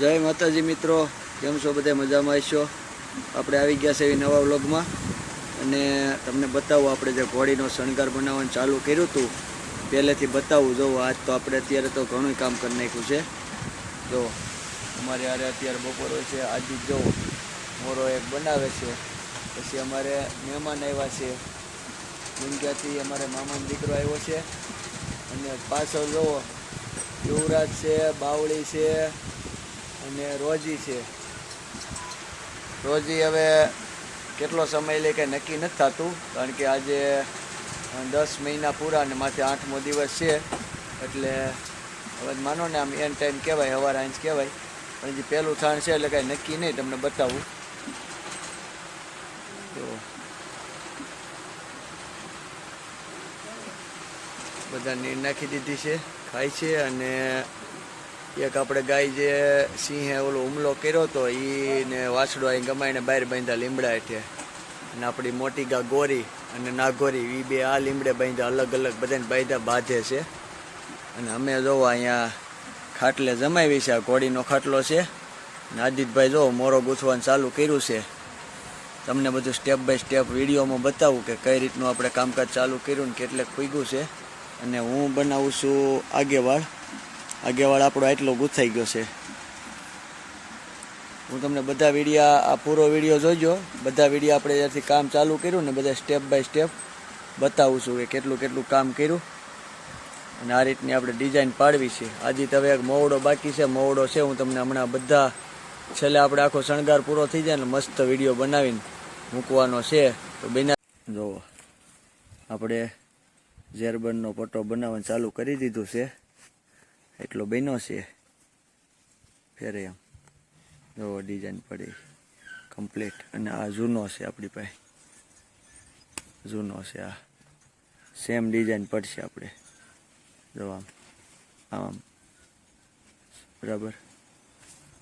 જય માતાજી મિત્રો, કેમ છો બધા? મજામાં હશો? આપણે આવી ગયા છે એવી નવા વ્લોગમાં. અને તમને બતાવું, આપણે જે ઘોડીનો શણગાર બનાવવાનું ચાલુ કર્યું હતું, પહેલેથી બતાવું. જો, આજ તો આપણે અત્યારે તો ઘણું કામ કરી નાખ્યું છે. જો, અમારે યારે અત્યારે બપોર હોય છે. આજે જો, મોરો એક બનાવે છે. પછી અમારે મહેમાન આવ્યા છે. ગુંજાથી અમારે મામાનો દીકરો આવ્યો છે. અને પાછળ જુઓ યુવરાજ છે, બાવળી છે અને રોજી છે. રોજી હવે કેટલો સમય લે કે નક્કી નથી થતું, કારણ કે આજે દસ મહિના પૂરા અને માથે આઠમો દિવસ છે. એટલે હવે માનો ને આમ એન ટાઈમ કહેવાય, હવાર આંચ કહેવાય. પણ જે પહેલું થાણ છે એટલે કાંઈ નક્કી નહીં, તમને બતાવું. તો બધા નીર નાખી દીધી છે, ખાય છે અને એક આપણે ગાય જે સિંહે ઓલો હુમલો કર્યો હતો એને વાછડો અહીં ગમાઈને બહાર બાંધ્યા લીમડા હેઠે. અને આપણી મોટી ગા ગોરી અને નાગોરી એ બે આ લીમડે બાંધ્યા, અલગ અલગ બધાને બાંધ્યા, બાંધે છે. અને અમે જોવો અહીંયા ખાટલે જમાવી છે, આ ઘોડીનો ખાટલો છે. અને આદિતભાઈ જો મોરો ગૂંથવાનું ચાલુ કર્યું છે. તમને બધું સ્ટેપ બાય સ્ટેપ વિડીયોમાં બતાવું કે કઈ રીતનું આપણે કામકાજ ચાલુ કર્યું ને કેટલે પૂગ્યું છે. અને હું બનાવું છું આગેવાળ. આગેવાળ આપણો એટલો ગૂંથાઈ ગયો છે. હું તમને બધા વિડીયા, આ પૂરો વીડિયો જોઈજો. બધા વિડીયા આપણે જ્યારથી કામ ચાલુ કર્યું ને બધા સ્ટેપ બાય સ્ટેપ બતાવું છું કે કેટલું કેટલું કામ કર્યું. અને આ રીતની આપણે ડિઝાઇન પાડવી છે. આજે હવે એક મોવડો બાકી છે. મોવડો છે. હું તમને હમણાં બધા છેલ્લે આપણે આખો શણગાર પૂરો થઈ જાય ને મસ્ત વીડિયો બનાવીને મૂકવાનો છે. તો બેના જુઓ. આપણે ઝેરબનનો પટ્ટો બનાવવાનું ચાલુ કરી દીધું છે. એટલો બન્યો છે. ફેરે એમ. જો ડિઝાઇન પડી. કમ્પ્લીટ અને આ જૂનો છે આપણી પાસે. જૂનો છે આ. સેમ ડિઝાઇન પડશે આપણે. જો આમ. આમ બરાબર?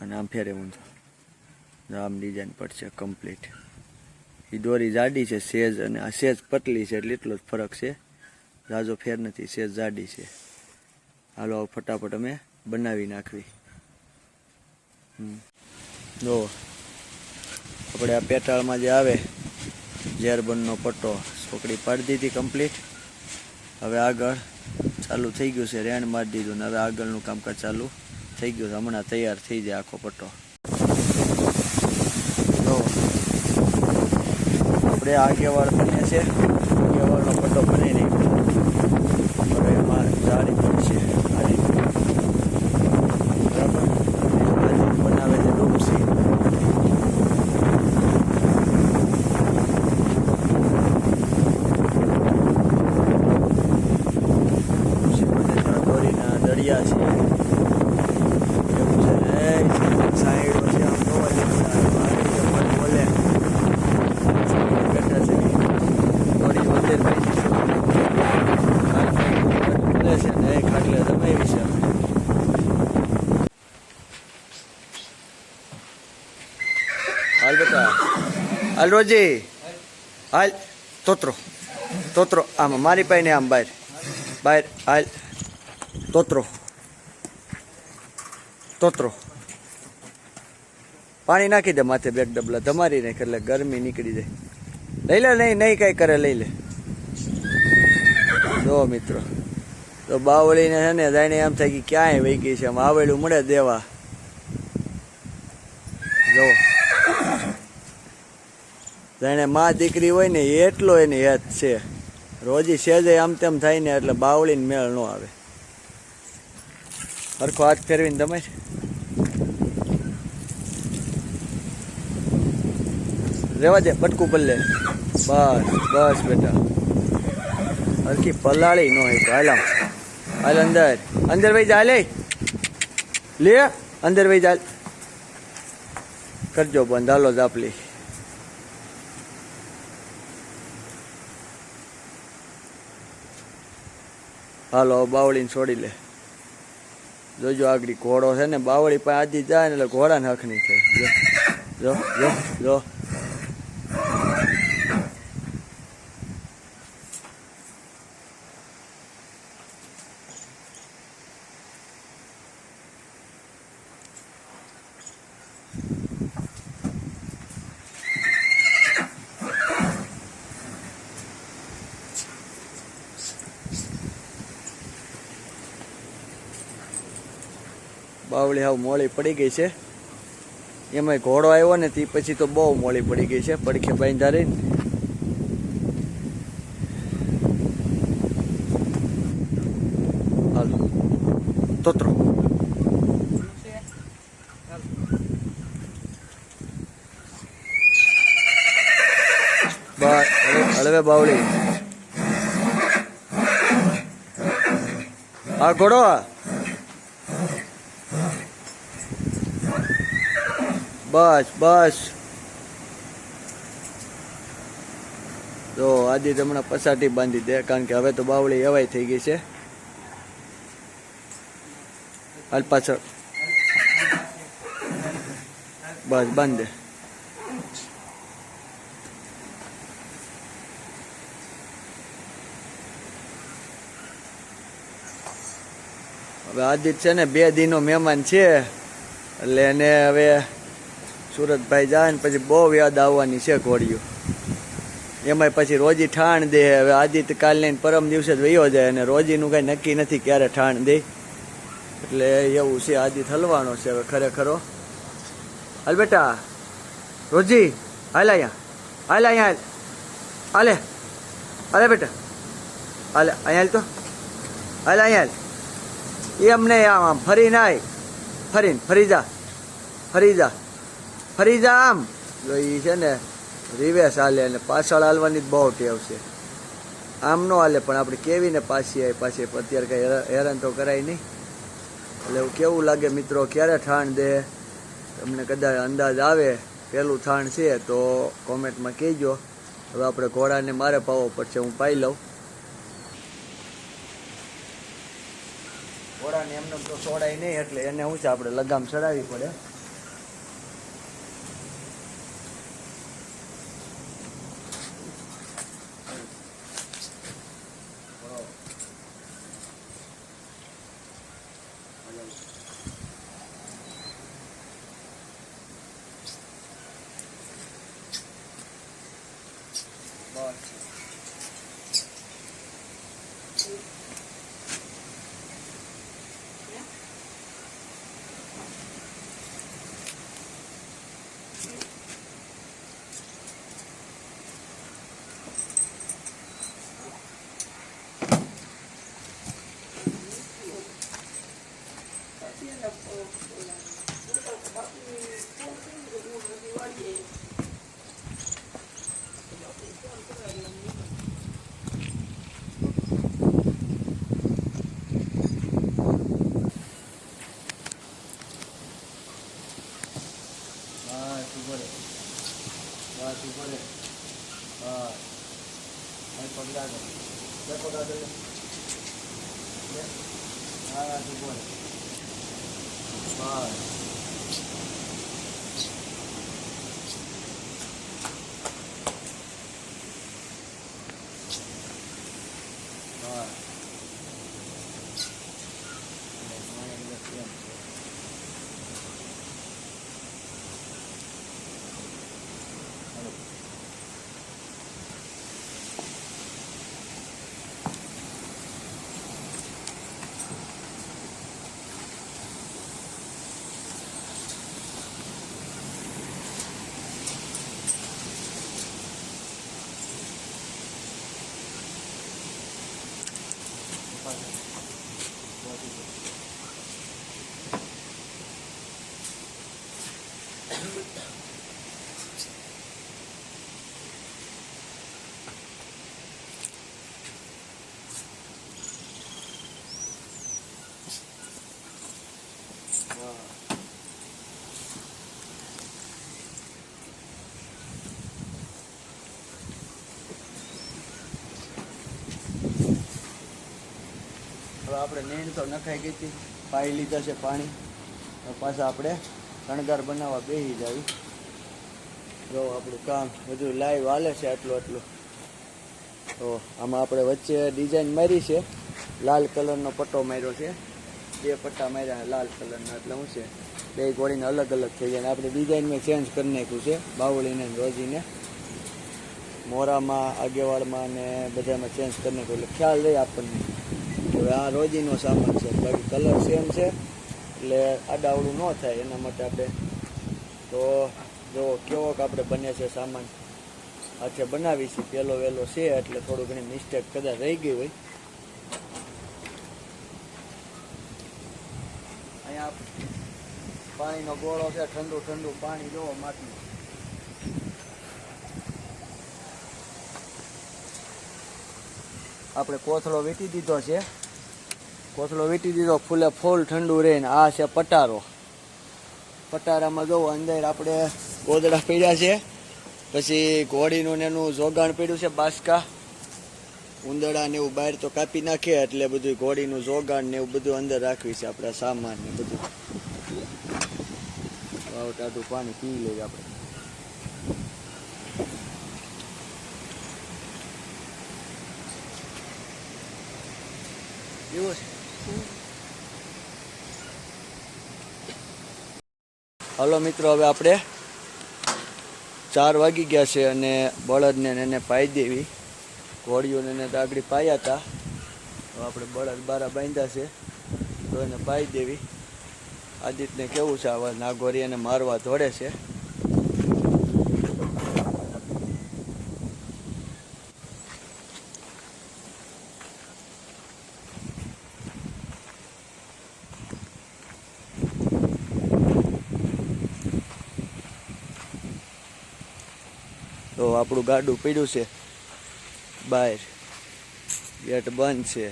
અને આમ ફેરે ઊંધો આમ ડિઝાઇન પડશે કમ્પ્લીટ એ દોરી જાડી છે, સેજ અને આ સેજ પતલી છે, એટલે એટલો જ ફરક છે. જાજો ફેર નથી, સેજ જાડી છે. હાલો ફટાફટ અમે બનાવી નાખવી. જો, આપણે આ પેટાળમાં જે આવે, ઝેરબનનો પટ્ટો, છોકરી પાડી દીધી કમ્પ્લીટ હવે આગળ ચાલુ થઈ ગયું છે, રેણ મારી દીધું ને હવે આગળનું કામકાજ ચાલુ થઈ ગયું છે. હમણાં તૈયાર થઈ જાય આખો પટ્ટો. આપણે આગેવાળ બને છે. આગેવાળનો પટ્ટો બની નહીં. હવે એમાં જાળી પડશે આ રીતે. બરાબર આ રીતે બનાવે છે ડોમસી ડોમસી બને છે. આ દોરીના દળિયા છે એવું છે ને એ સાઈડો છે આમ જોવા જેવું છે. આ રીતે પણ બોલે બેઠા છે દોરી મંદિર ભાઈ બોલે છે ને એ ખાટલે રમાવી છે અમે. હાલ બેટા હાલ રોજી હાલ, તોતરો તોતરો, આમ, મારી પાસે આમ બહાર બહાર હાલ, તોતરો તોતરો. પાણી નાખી દે માથે બેગ ડબલા તમારી નાખે એટલે ગરમી નીકળી જાય. લઈ લે, નહીં નહીં કાંઈ કરે, લઈ લે. જો મિત્રો, તો બાવળીને છે ને જાણે એમ થાય કે ક્યાંય વહી ગઈ છે, આમ આવેલું મળે દેવા. જો. જાણે મા દીકરી હોય ને એટલો એની હેત છે. રોજી સેજે આમ તેમ થાય ને એટલે બાવળીને મેળ ન આવે. સરખો હાથ ફેરવીને તમે? રેવા દે, બટકું પલ્લે બસ બસ બેટા. હરખી પલાળી નો હોય હાલ આમ. હાલ અંદર. અંદર ભાઈ ચાલે લે. અંદર ભાઈ ચાલ કરજો બંધ. હાલો જાપલી હાલો બાવળીને છોડી લે. જોજો આગળ ઘોડો છે ને, બાવળી પાસે આજી જાય ને એટલે ઘોડાને હખની નહીં થાય. જો જો જો જો. બાવળી હાવ મોળી પડી ગઈ છે. એમાંય ઘોડો આવ્યો ને તે પછી તો બહુ મોળી પડી ગઈ છે, પડખે બાંધા હળવે- બાવળી. આ ઘોડો બસ બસ. તો આદિ હમણાં પસાટી બાંધી દે, કારણ કે હવે તો બાવળી એવાય થઈ ગઈ છે. હાલ બસ, બાંધ હવે આદિત છે ને, બે દિનો મહેમાન છે. એટલે એને હવે સુરતભાઈ જાય ને પછી બહુ યાદ આવવાની છે ઘોડીઓ. એમાંય પછી રોજી ઠાણ દે, હવે આદિત્ય કાલ લઈને પરમ દિવસે જ વયો જાય અને રોજીનું કાંઈ નક્કી નથી ક્યારે ઠાણ દે. એટલે એવું છે આદિત હલવાનો છે હવે ખરેખરો હાલ બેટા, રોજી, હાલ અહીંયા. હાલ અહીંયા, હાલ. હાલે. બેટા. હાલે, અહીંયા તો. હાલ અહીંયા હાલ. એમ આમ ફરીને આય ફરીને, ફરી જા. ફરી જા. ફરી જા આમ જો એ છે ને રિવેસ હાલે અને પાછળ હાલવાની જ બહુ ટેવ છે. આમ નો હાલે, પણ આપણે કેવીને પાછી આવી પાછી અત્યારે કંઈ હેરાન તો કરાય નહીં. એટલે એવું કેવું લાગે મિત્રો, ક્યારે ઠાણ દે? તમને કદાચ અંદાજ આવે, પેલું ઠાણ છે તો કોમેન્ટમાં કહેજો. હવે આપણે ઘોડાને મારે પાવો પડશે, હું પાઈ લઉં. ઘોડાને એમને તો છોડાય નહીં, એટલે એને શું છે, આપણે લગામ ચડાવવી પડે બસ ઊભો રે બસ ઊભો રે બસ દે બે પગલા દે બે. બસ ઊભો રે બસ બસ હવે આપણે નીણ તો નખાઈ ગઈ હતી. પાઈ લીધા છે પાણી. પાછા આપણે શણગાર બનાવવા બેસી જાવી જો આપણું કામ બધું લાઈવ હાલે છે આટલું આટલું. તો આમાં આપણે વચ્ચે ડિઝાઇન મારી છે. લાલ કલરનો પટ્ટો માર્યો છે. બે પટ્ટા માર્યા લાલ કલરના, એટલે શું છે, બે ઘોડીને અલગ અલગ થઈ જાય. આપણે ડિઝાઇનમાં ચેન્જ કરી નાખ્યું છે, બાવળીને રોજીને. મોરામાં આગેવાડમાં ને બધામાં ચેન્જ કરી નાખ્યું. એટલે ખ્યાલ રહે આપણને. હવે આ રોજીનો સામાન છે. બાકી કલર સેમ છે. એટલે આડાવડું ન થાય એના માટે આપણે તો જો કેવોક આપણે બને છે સામાન. હાથે બનાવી છે પહેલો વહેલો છે એટલે થોડું ઘણી મિસ્ટેક કદાચ રહી ગઈ હોય. અહીંયા પાણીનો ગોળો છે, ઠંડુ ઠંડુ પાણી જોવો માટી. આપણે કોથળો વીટી દીધો છે. કોથળો વીટી દીધો, ફૂલે ફૂલ ઠંડુ રહે ને આ છે પટારો. પટારામાં જવું, અંદર આપણે ગોદડા પીડ્યા છે. પછી ઘોડીનું ને એનું જોગાણ પીડ્યું છે, બાસકા. ઉંદડા ને એવું બહાર તો કાપી નાખીએ એટલે બધું ઘોડીનું જોગાણ ને એવું બધું અંદર રાખવી છે આપણા સામાન ને બધું. વાવ ટાટું પાણી પી લઈએ આપણે. એવું છે. હલો મિત્રો, હવે આપણે ચાર વાગી ગયા છે અને બળદને એને પાઈ દેવી. ઘોડીઓને એને દાગડી પાયા હતા હવે આપણે બળદ બારા બાંધ્યા છે, તો એને પાઈ દેવી. આદિત્યને કેવું છે, આવા નાગોરી એને મારવા દોડે છે. આપણું ગાડું પીડ્યું છે. બહાર. ગેટ બંધ છે.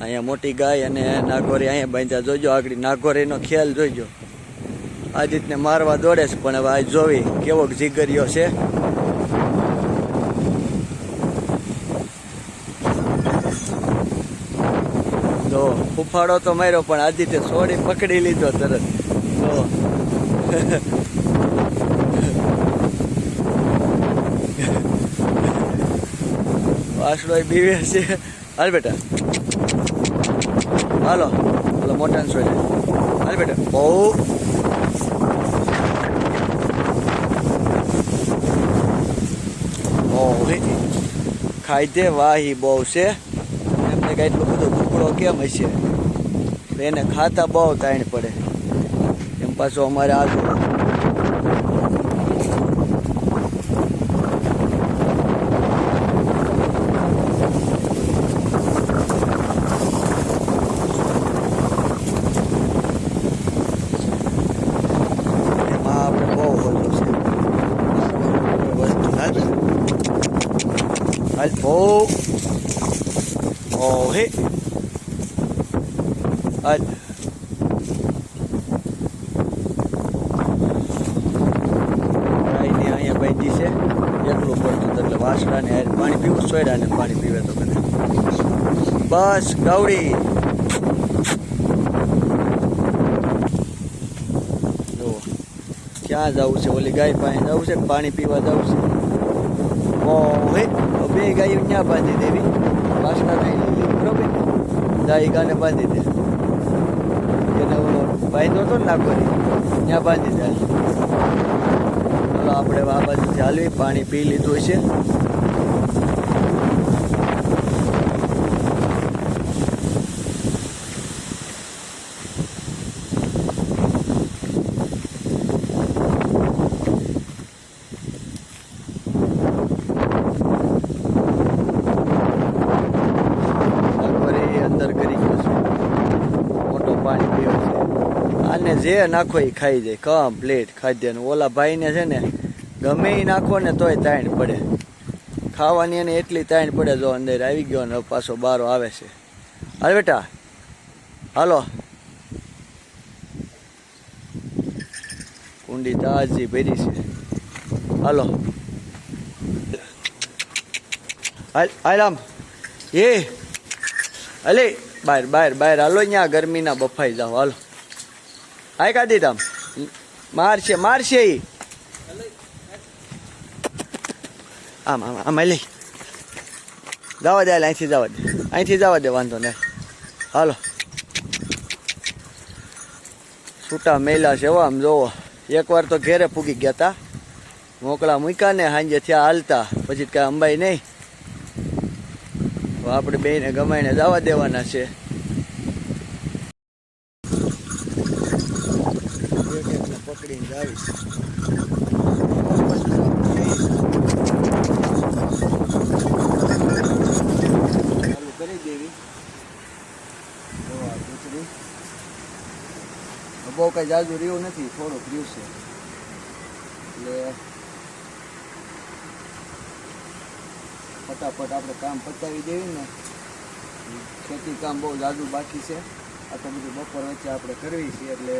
અહીંયા મોટી ગાય અને નાગોરી અહીંયા બાંધ્યા. જોજો આગળ નાગોરીનો ખ્યાલ જોઈજો આદિત્યને મારવા દોડે છે, પણ હવે આ જોવી કેવો જીગરિયો છે. તો ફૂફાડો તો માર્યો, પણ આદિત્ય છોડી પકડી લીધો તરત. જો. વાસડો બીવે છે. હાલ બેટા. હાલો. હાલો, મોટા સોય હાલ બેટા. બહુ. ખાઈ દે, વાહી બહુ છે. એમને કાંઈ એટલું બધું ટુકડો કેમ હશે? એને ખાતા બહુ તાણ પડે. એમ પાછું અમારે આજુ એમાં આપણે બહુ બધું છે વસ્તુ હાલ બે. હાલ બહુ ઓ હે હાલ ગાયને અહીંયા બાંધી છે. એટલું પડતું એટલે વાસડાને હારે પાણી પીવું સોયડાને પાણી પીવે તો કને બસ જુઓ. ક્યાં જવું છે? ઓલી ગાય પાસે જવું છે પાણી પીવા જવું છે? ઓહે બે ગાયો ત્યાં બાંધી દેવી. વાસણા નહીં લીધી. બરોબર? ગાય ગાને બાંધી દે. એને ઓલો બાંધ્યો હતો ને કરી ત્યાં બાંધી દે ચાલો આપણે આ બાજુ હાલવી પાણી પી લીધું છે નાગવરી અંદર કરી ગયો છે મોટો પાણી પીવો છે આને જે નાખો એ ખાઈ જાય કમ્પ્લીટ ખાદ્યનું ઓલા ભાઈને છે ને, ગમે એ નાખો ને તોય તાણ પડે. ખાવાની એને એટલી તાણ પડે જો અંદર આવી ગયો ને પાછો બારો આવે છે. હાલ બેટા. હાલો. કુંડી તાજી ભરી છે. હાલો. આમ. એ. અલે બાર બાર બાર. હાલો અહીંયા ગરમીના બફાઈ જાઓ. હાલો. આય કાઢી તામ મારશે મારશે ઈ આમ આમ આમ લઈ જવા દે અહીંથી જવા દે અહીંથી જવા દે વાંધો નહીં હાલો છૂટા મેલા છે આમ જોવો એકવાર તો ઘેરે પૂગી ગયા તા મોકળા મૂક્યા ને સાંજે થયા હાલતા પછી કાંઈ અંબાઈ નહીં આપણે બેને ગમાઈને જવા દેવાના છે આવી ચાલુ કરી દેવી જો પૂંછડી બહુ કઈ જાજુ રહ્યું નથી, થોડુંક રહ્યું છે. એટલે ફટાફટ આપણે કામ પતાવી દેવી ને. ખેતી કામ બહુ જાજુ બાકી છે. આ તો બધું બપોર વચ્ચે આપણે કરવી છે, એટલે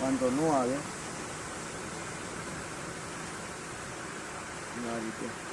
વાંધો ન આવે. આ રીતે